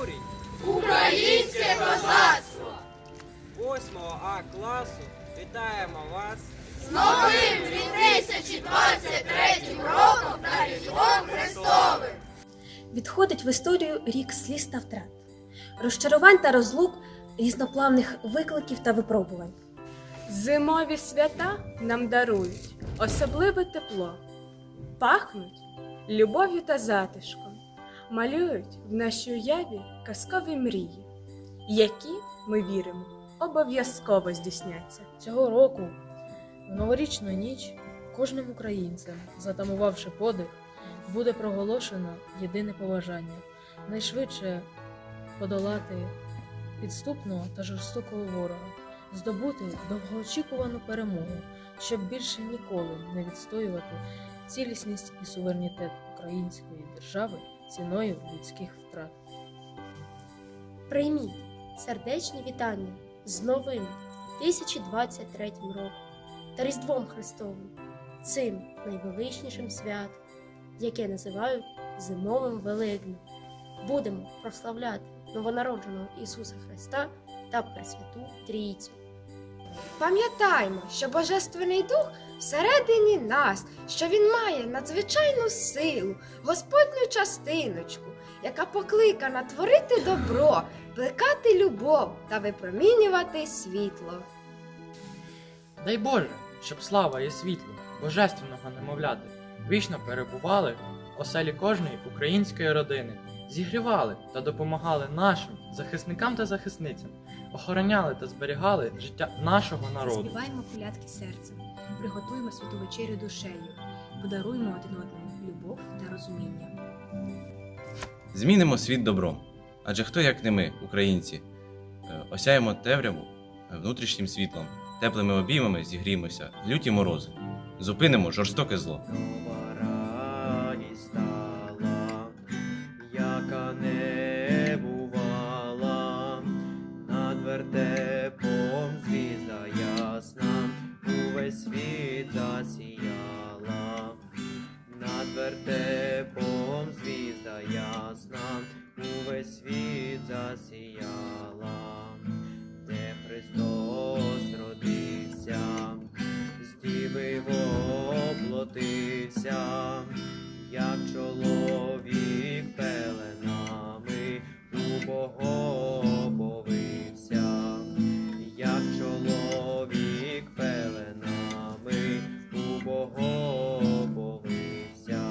Юрій. Українське козацтво! 8 А класу вітаємо вас. З новим 2023 роком та Різдвом Христовим! Відходить в історію рік сліз та втрат, розчарувань та розлук, різноплавних викликів та випробувань. Зимові свята нам дарують особливе тепло, пахнуть любов'ю та затишком, малюють в нашій уяві казкові мрії, які, ми віримо, обов'язково здійсняться. Цього року, в новорічну ніч, кожним українцем, затамувавши подих, буде проголошено єдине побажання найшвидше подолати підступного та жорстокого ворога, здобути довгоочікувану перемогу, щоб більше ніколи не відстоювати цілісність і суверенітет української держави ціною людських втрат. Прийміть сердечні вітання з новим 2023 роком та Різдвом Христовим, цим найвеличнішим святом, яке називають Зимовим Великднем. Будемо прославляти новонародженого Ісуса Христа та Пресвяту Трійцю. Пам'ятаймо, що Божественний Дух всередині нас, що Він має надзвичайну силу, Господню частиночку, яка покликана творити добро, плекати любов та випромінювати світло. Дай Боже, щоб слава і світло божественного немовляти вічно перебували в оселі кожної української родини, зігрівали та допомагали нашим захисникам та захисницям, охороняли та зберігали життя нашого народу. Співаємо колядки серцем, приготуємо святу вечерю душею, подаруємо один одному любов та розуміння. Змінимо світ добром. Адже хто, як не ми, українці, е, осяємо темряву внутрішнім світлом, теплими обіймами зігріємося люті морози, зупинимо жорстоке зло. Увесь світ засіяла, над вертепом звізда ясна, увесь світ засіяла, де Христос родився з діви воплотився, як чоловік у повився,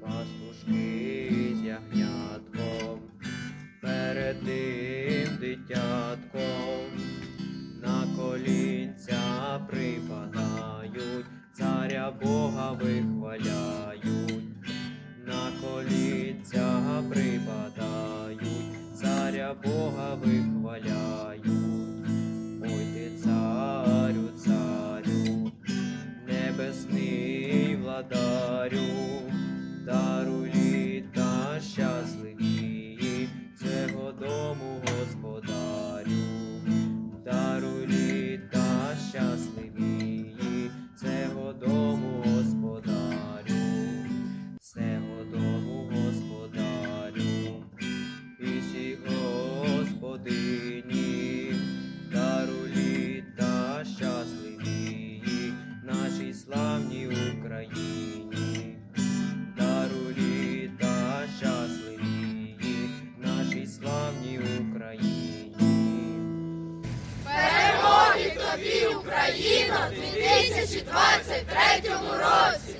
пастушки з ягнятком перед тим дитятком на колінця припадають, царя Бога вихваляють, на колінця припадають, царя Бога вихваляють. Ой ти небесний владарю, даруй літа щасливі, Україна в 2023 році.